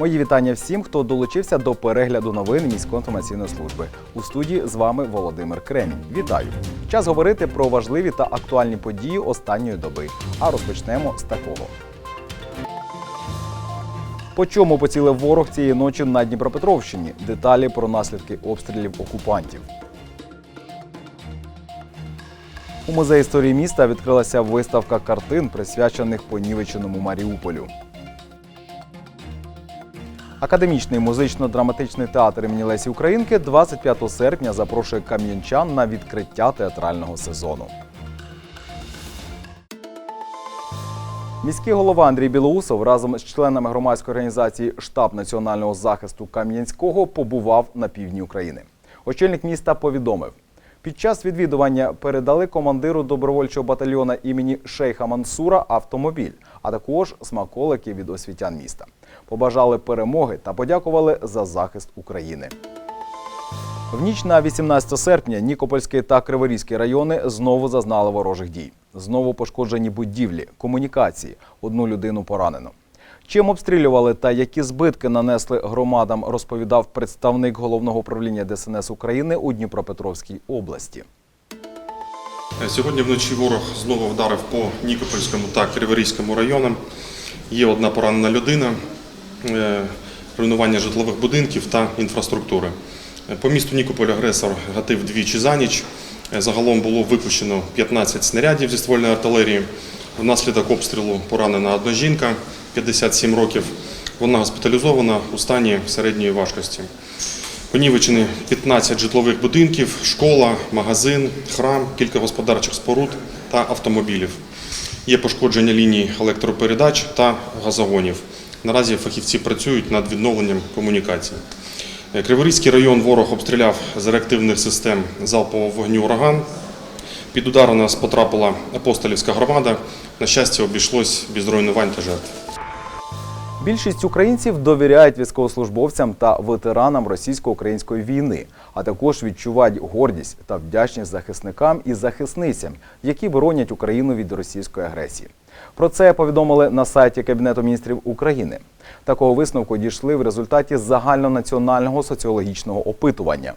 Мої вітання всім, хто долучився до перегляду новин міської інформаційної служби. У студії з вами Володимир Кремінь. Вітаю! Час говорити про важливі та актуальні події останньої доби. А розпочнемо з такого. По чому поцілив ворог цієї ночі на Дніпропетровщині? Деталі про наслідки обстрілів окупантів. У музеї історії міста відкрилася виставка картин, присвячених понівеченому Маріуполю. Академічний музично-драматичний театр імені Лесі Українки 25 серпня запрошує кам'янчан на відкриття театрального сезону. Міський голова Андрій Білоусов разом з членами громадської організації Штаб національного захисту Кам'янського побував на півдні України. Очільник міста повідомив, під час відвідування передали командиру добровольчого батальйона імені Шейха Мансура автомобіль, а також смаколики від освітян міста. Побажали перемоги та подякували за захист України. В ніч на 18 серпня Нікопольський та Криворізький райони знову зазнали ворожих дій. Знову пошкоджені будівлі, комунікації, одну людину поранено. Чим обстрілювали та які збитки нанесли громадам, розповідав представник головного управління ДСНС України у Дніпропетровській області. Сьогодні вночі ворог знову вдарив по Нікопольському та Криворізькому районам. Є одна поранена людина, руйнування житлових будинків та інфраструктури. Е, По місту Нікополь агресор гатив двічі за ніч. Е, Загалом було випущено 15 снарядів зі ствольної артилерії. Внаслідок обстрілу поранена одна жінка 57 років. Вона госпіталізована у стані середньої важкості. Понівечені 15 житлових будинків, школа, магазин, храм, кілька господарчих споруд та автомобілів. Є пошкодження ліній електропередач та газогонів. Наразі фахівці працюють над відновленням комунікацій. Е, Криворізький район ворог обстріляв з реактивних систем залпового вогню ураган. Під удар у нас потрапила апостолівська громада. На щастя, обійшлось без руйнувань та жертв. Більшість українців довіряють військовослужбовцям та ветеранам російсько-української війни, а також відчувають гордість та вдячність захисникам і захисницям, які боронять Україну від російської агресії. Про це повідомили на сайті Кабінету міністрів України. Такого висновку дійшли в результаті загальнонаціонального соціологічного опитування.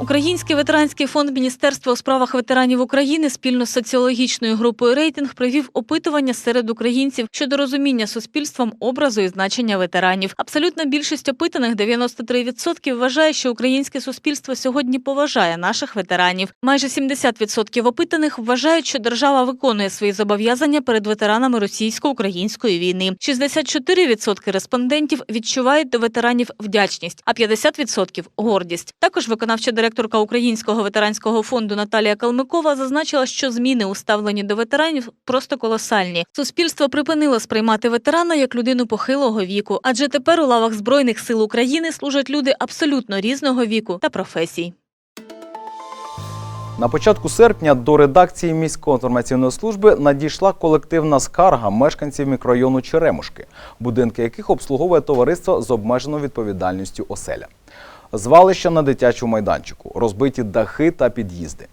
Український ветеранський фонд Міністерства у справах ветеранів України спільно з соціологічною групою рейтинг провів опитування серед українців щодо розуміння суспільством образу і значення ветеранів. Абсолютна більшість опитаних 93% вважає, що українське суспільство сьогодні поважає наших ветеранів. Майже 70% опитаних вважають, що держава виконує свої зобов'язання перед ветеранами російсько-української війни. 64% респондентів відчувають до ветеранів вдячність, а 50% – гордість. Також виконавча директорка Українського ветеранського фонду Наталія Калмикова зазначила, що зміни у ставленні до ветеранів просто колосальні. Суспільство припинило сприймати ветерана як людину похилого віку, адже тепер у лавах збройних сил України служать люди абсолютно різного віку та професій. На початку серпня до редакції міської інформаційної служби надійшла колективна скарга мешканців мікрорайону Черемушки, будинки яких обслуговує товариство з обмеженою відповідальністю оселя. Звалища на дитячому майданчику, розбиті дахи та під'їзди.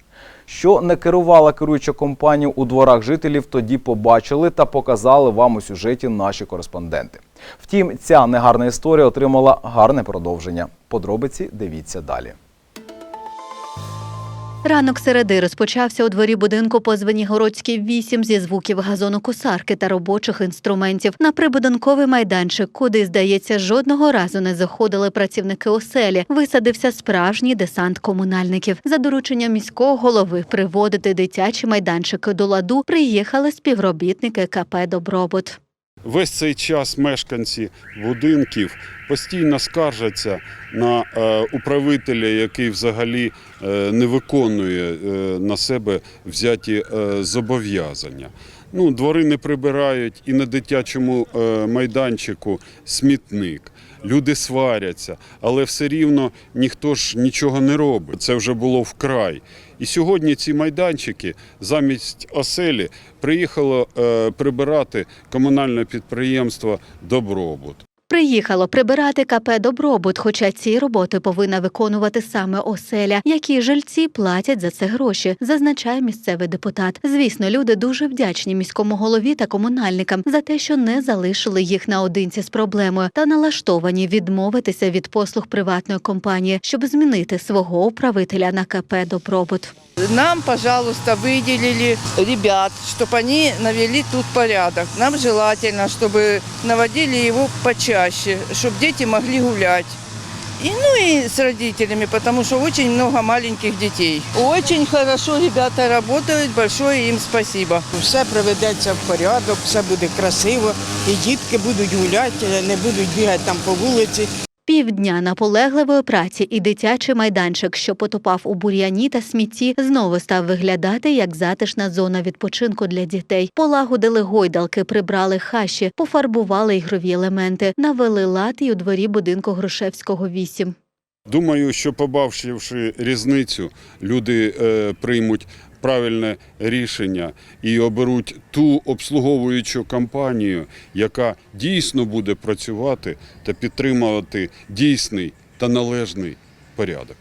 Що не керувала керуюча компанія у дворах жителів, тоді побачили та показали вам у сюжеті наші кореспонденти. Втім, ця негарна історія отримала гарне продовження. Подробиці дивіться далі. Ранок середи розпочався у дворі будинку по Звенігородській 8 зі звуків газонокосарки та робочих інструментів на прибудинковий майданчик, куди, здається, жодного разу не заходили працівники оселі. Висадився справжній десант комунальників. За дорученням міського голови приводити дитячі майданчики до ладу приїхали співробітники КП Добробут. Весь цей час мешканці будинків постійно скаржаться на е, управителя, який взагалі е, не виконує е, на себе взяті зобов'язання. Ну, двори не прибирають і на дитячому е, майданчику смітник. Люди сваряться, але все рівно ніхто ж нічого не робить. Це вже було вкрай. І сьогодні ці майданчики замість оселі приїхало е, прибирати комунальне підприємство Добробут Приїхало прибирати КП Добробут, хоча ці роботи повинна виконувати саме оселя, які жильці платять за це гроші, зазначає місцевий депутат. Звісно, люди дуже вдячні міському голові та комунальникам за те, що не залишили їх наодинці з проблемою та налаштовані відмовитися від послуг приватної компанії, щоб змінити свого управителя на КП Добробут. Нам, пожалуйста, выделили ребят, чтобы они навели тут порядок. Нам желательно, чтобы наводили его почаще, чтобы дети могли гулять. И, ну и с родителями, потому что очень много маленьких детей. Очень хорошо ребята работают, большое им спасибо. Все приведеться в порядок, все буде красиво, і дітки будуть гуляти, не будуть бігати там по вулиці. Півдня наполегливої праці і дитячий майданчик, що потопав у бур'яні та смітті, знову став виглядати як затишна зона відпочинку для дітей. Полагодили гойдалки, прибрали хащі, пофарбували ігрові елементи, навели лад і у дворі будинку Грушевського 8. Думаю, що побачивши різницю, люди е, приймуть правильне рішення і оберуть ту обслуговуючу компанію, яка дійсно буде працювати та підтримувати дійсний та належний порядок.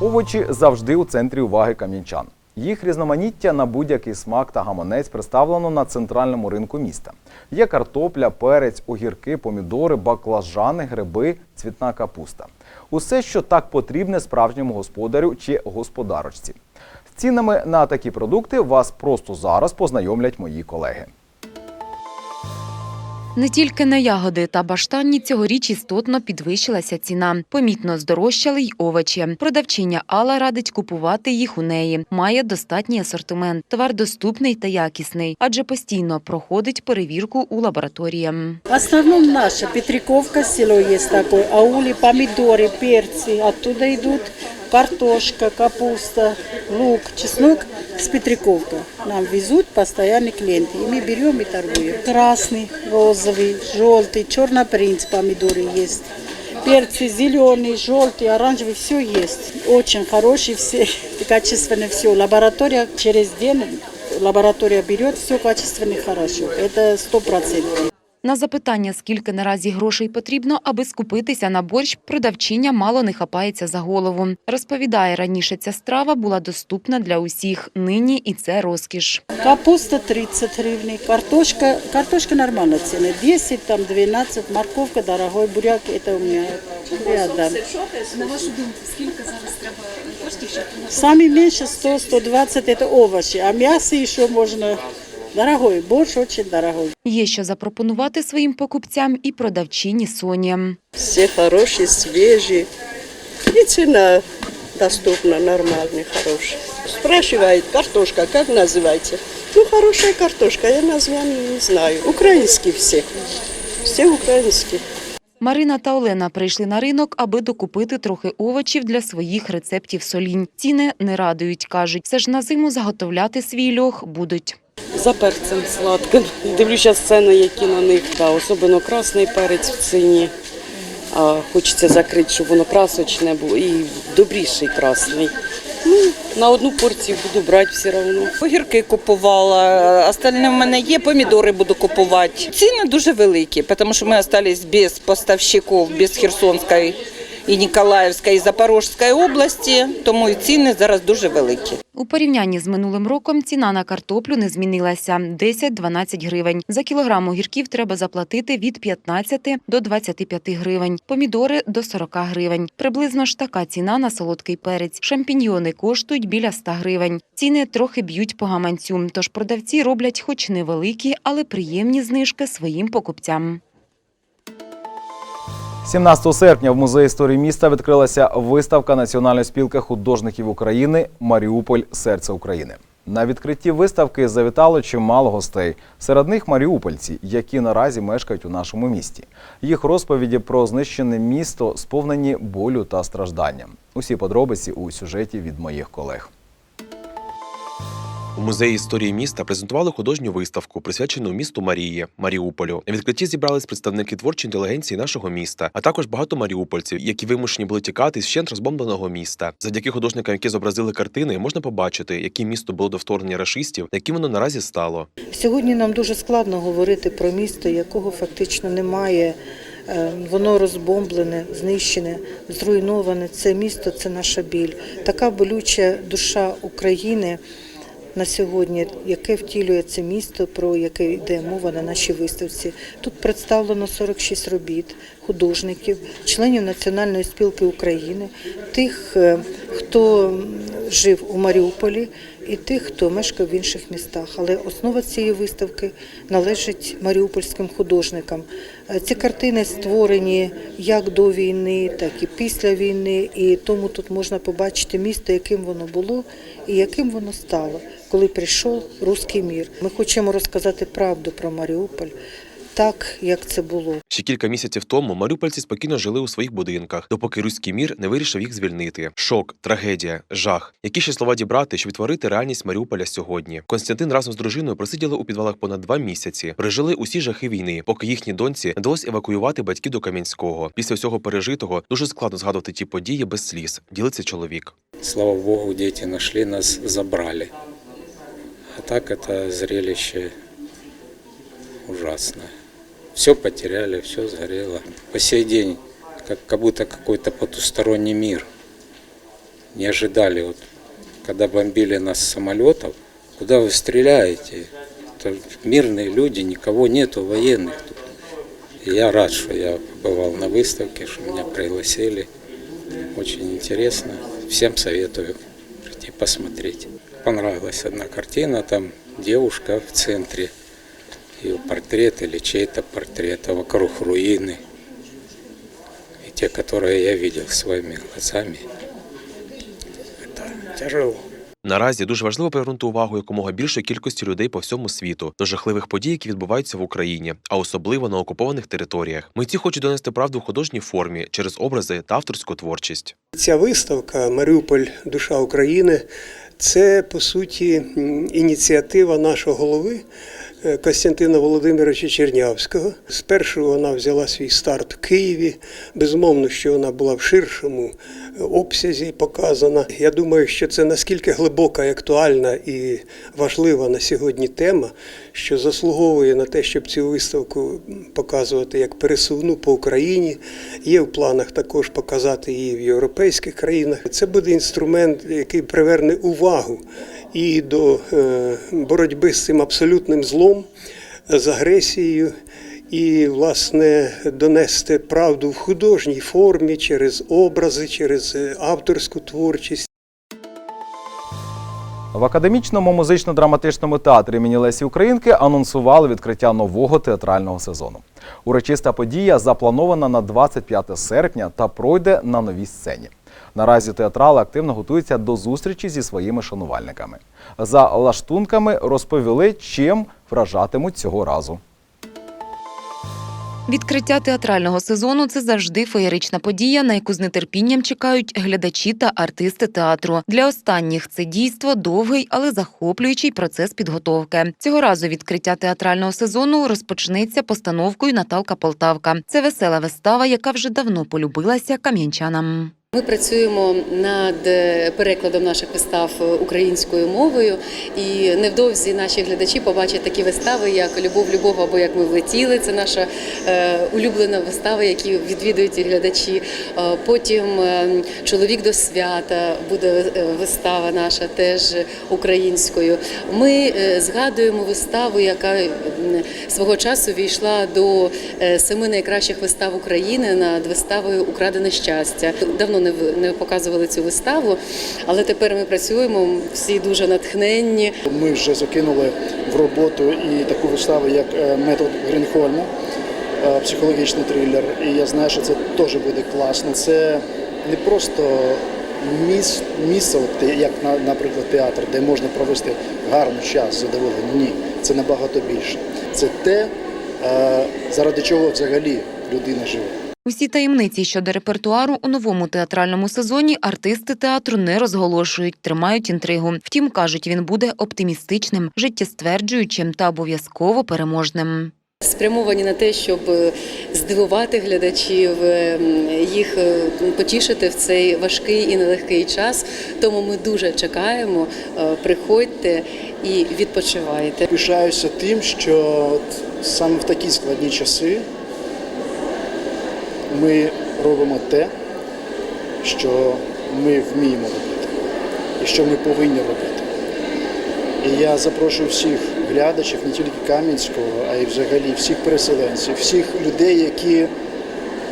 Овочі завжди у центрі уваги кам'янчан. Їх різноманіття на будь-який смак та гаманець представлено на центральному ринку міста. Є картопля, перець, огірки, помідори, баклажани, гриби, цвітна капуста. Усе, що так потрібне справжньому господарю чи господарочці. З цінами на такі продукти вас просто зараз познайомлять мої колеги. Не тільки на ягоди та баштанні цьогоріч істотно підвищилася ціна. Помітно здорожчали й овочі. Продавчиня Алла радить купувати їх у неї. Має достатній асортимент. Товар доступний та якісний, адже постійно проходить перевірку у лабораторії. В наша Петриковка, село есть такое, аули, помидоры, перцы, оттуда идут картошка, капуста, лук, чеснок с Петриковка. Нам везут постоянные клиенты, и мы берем и торгуем. Красный, розовый, желтый, черный принц помидоры есть. Перцы зеленый, желтый, оранжевый, все есть. Очень хорошие все, качественные все. Лаборатория через день, лаборатория берет все качественно и хорошо. Это сто процентов. На запитання, скільки наразі грошей потрібно, аби скупитися на борщ, продавчиня мало не хапається за голову. Розповідає, раніше ця страва була доступна для усіх. Нині і це розкіш. Капуста 30 гривен, картошка, картошка нормально цены, 10, там 12, морковка дорогой, буряк, это у меня, я отдам. На вашу думку, сколько зараз треба коштів, Самый меньше 100-120 это овощи, а мясо еще можно, дорогой, борщ очень дорогой. Є що запропонувати своїм покупцям і продавчині Соні. Все хорошие, свежие. И цена доступна, нормальная, хорошая. Спрашивает, картошка, как называется? Ну, хорошая картошка, я название не знаю. Украинские все. Все украинские. Марина та Олена прийшли на ринок, аби докупити трохи овочів для своїх рецептів солінь. Ціни не радують, кажуть. Все ж на зиму заготовляти свій льох будуть. За перцем сладким. Дивлюся ціни, які на них. Да, особливо красний перець в ціні. А хочеться закрити, щоб воно красочне було і добріший красний. Ну, на одну порцію буду брати все одно. Огірки купувала, остальне в мене є, помідори буду купувати. Ціни дуже великі, тому що ми залишились без поставщиків, без Херсонської і Ніколаївської, і Запорізької області, тому і ціни зараз дуже великі. У порівнянні з минулим роком ціна на картоплю не змінилася – 10-12 гривень. За кілограм огірків треба заплатити від 15 до 25 гривень, помідори – до 40 гривень. Приблизно ж така ціна на солодкий перець. Шампіньйони коштують біля 100 гривень. Ціни трохи б'ють по гаманцю, тож продавці роблять хоч невеликі, але приємні знижки своїм покупцям. 17 серпня в музеї історії міста відкрилася виставка Національної спілки художників України Маріуполь Серце України. На відкритті виставки завітало чимало гостей. Серед них маріупольці, які наразі мешкають у нашому місті. Їх розповіді про знищене місто сповнені болю та страждання. Усі подробиці у сюжеті від моїх колег. У музеї історії міста презентували художню виставку, присвячену місту Марії Маріуполю. На відкритті зібрались представники творчої інтелігенції нашого міста, а також багато маріупольців, які вимушені були тікати з вщент розбомбленого міста. Завдяки художникам, які зобразили картини, можна побачити, яким місто було до вторгнення рашистів, яким воно наразі стало. Сьогодні нам дуже складно говорити про місто, якого фактично немає. Е, Воно розбомблене, знищене, зруйноване. Це місто це наша біль. Така болюча душа України на сьогодні, яке втілює це місто, про яке йде мова на нашій виставці. Тут представлено 46 робіт художників, членів Національної спілки України, тих, е, хто жив у Маріуполі, і тих, хто мешкав в інших містах. Але основа цієї виставки належить маріупольським художникам. Е, Ці картини створені як до війни, так і після війни, і тому тут можна побачити місто, яким воно було і яким воно стало, коли прийшов руський мір. Ми хочемо розказати правду про Маріуполь, так як це було. Ще кілька місяців тому маріупольці спокійно жили у своїх будинках, допоки руський мір не вирішив їх звільнити. Шок, трагедія, жах. Які ще слова дібрати, щоб відтворити реальність Маріуполя сьогодні? Константин разом з дружиною просиділи у підвалах понад два місяці, пережили усі жахи війни, поки їхній доньці не вдалося евакуювати батьків до Кам'янського. Після всього пережитого дуже складно згадувати ті події без сліз. Ділиться чоловік. Слава Богу, дети нашли нас, забрали. А так это зрелище ужасное. Все потеряли, все сгорело. По сей день, как, как будто какой-то потусторонний мир. Не ожидали, вот, когда бомбили нас самолетов, куда вы стреляете? Это мирные люди, никого нету, военных тут. И я рад, что я побывал на выставке, что меня пригласили. Очень интересно. Всем советую прийти посмотреть. Понравилась одна картина, там девушка в центре, ее портрет или чей-то портрет, а вокруг руины. И те, которые я видел своими глазами, это тяжело. Наразі дуже важливо привернути увагу якомога більшої кількості людей по всьому світу до жахливих подій, які відбуваються в Україні, а особливо на окупованих територіях. Митці хочуть донести правду в художній формі через образи та авторську творчість. Ця виставка Маріуполь Душа України це по суті м, ініціатива нашого голови е, Костянтина Володимировича Чернявського. Спершу вона взяла свій старт в Києві. Безумовно, що вона була в ширшому е, обсязі показана. Я думаю, що це наскільки глибока і актуальна і важлива на сьогодні тема, що заслуговує на те, щоб цю виставку показувати як пересувну по Україні. Є в планах також показати її в європейських країнах. Це буде інструмент, який приверне увагу і до е, боротьби з цим абсолютним злом, з агресією. І, власне, донести правду в художній формі через образи, через е, авторську творчість. В академічному музично-драматичному театрі імені Лесі Українки анонсували відкриття нового театрального сезону. Урочиста подія запланована на 25 серпня та пройде на новій сцені. Наразі театрали активно готуються до зустрічі зі своїми шанувальниками. За лаштунками розповіли, чим вражатимуть цього разу. Відкриття театрального сезону це завжди феєрична подія, на яку з нетерпінням чекають глядачі та артисти театру. Для останніх це дійство довгий, але захоплюючий процес підготовки. Цього разу відкриття театрального сезону розпочнеться постановкою Наталка Полтавка. Це весела вистава, яка вже давно полюбилася кам'янчанам. Ми працюємо над е, перекладом наших вистав е, українською мовою, і невдовзі наші глядачі побачать такі вистави, як Любов, любов або як ми влетіли. Це наша е, улюблена вистава, які відвідують глядачі. Потім Чоловік до свята буде вистава наша теж українською. Ми згадуємо виставу, яка свого часу війшла до семи найкращих вистав України над виставою Украдене щастя. Давно не не показували цю виставу, але тепер ми працюємо всі дуже натхненні. Ми вже закинули в роботу і таку виставу, як е, метод Грінхольма, е, психологічний трилер. І я знаю, що це теж буде класно. Це не просто міс- місце, як, наприклад, театр, де можна провести гарний час, задоволення. Ні, це набагато більше. Це те, е, заради чого взагалі людина живе. Усі таємниці щодо репертуару у новому театральному сезоні артисти театру не розголошують, тримають інтригу. Втім, кажуть, він буде оптимістичним, життєстверджуючим та обов'язково переможним. Спрямовані на те, щоб е, здивувати глядачів, е, їх е, потішити в цей важкий і нелегкий час. Тому ми дуже чекаємо. Приходьте і відпочивайте. Пишаюся тим, що саме в такі складні часи ми робимо те, що ми вміємо робити і що ми повинні робити. І я запрошую всіх глядачів, не тільки Кам'янського, а й взагалі всіх переселенців, всіх людей, які,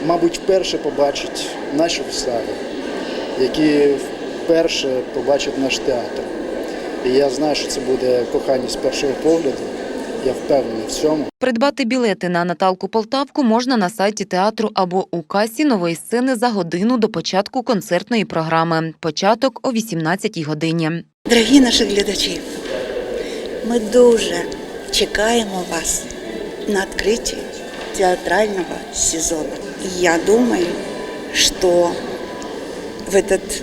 мабуть, вперше побачать наші вистави, які вперше побачать наш театр. І я знаю, що це буде кохання з першого погляду. Я впевнений в цьому. Придбати білети на Наталку Полтавку можна на сайті театру або у касі нової сцени за годину до початку концертної програми. Початок о 18 годині. Дорогі наші глядачі, ми дуже чекаємо вас на відкритті театрального сезону. Я думаю, что в этот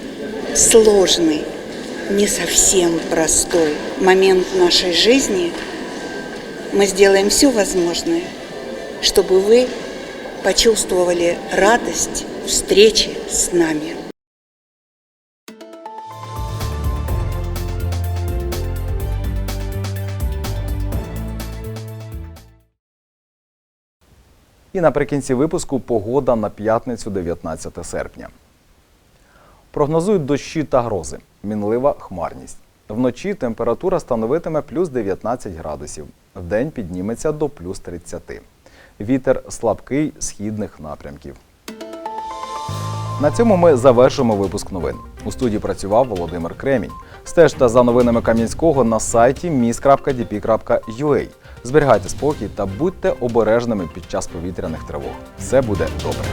сложный, не совсем простой момент нашей жизни мы сделаем все возможное, чтобы вы почувствовали радость встречи с нами. І наприкінці випуску погода на п'ятницю 19 серпня. Прогнозують дощі та грози. Мінлива хмарність. Вночі температура становитиме плюс 19 градусів. Вдень підніметься до плюс 30. Вітер слабкий східних напрямків. На цьому ми завершимо випуск новин. У студії працював Володимир Кремінь. Стежте за новинами Кам'янського на сайті mis.dp.ua. Зберігайте спокій та будьте обережними під час повітряних тривог. Все буде добре.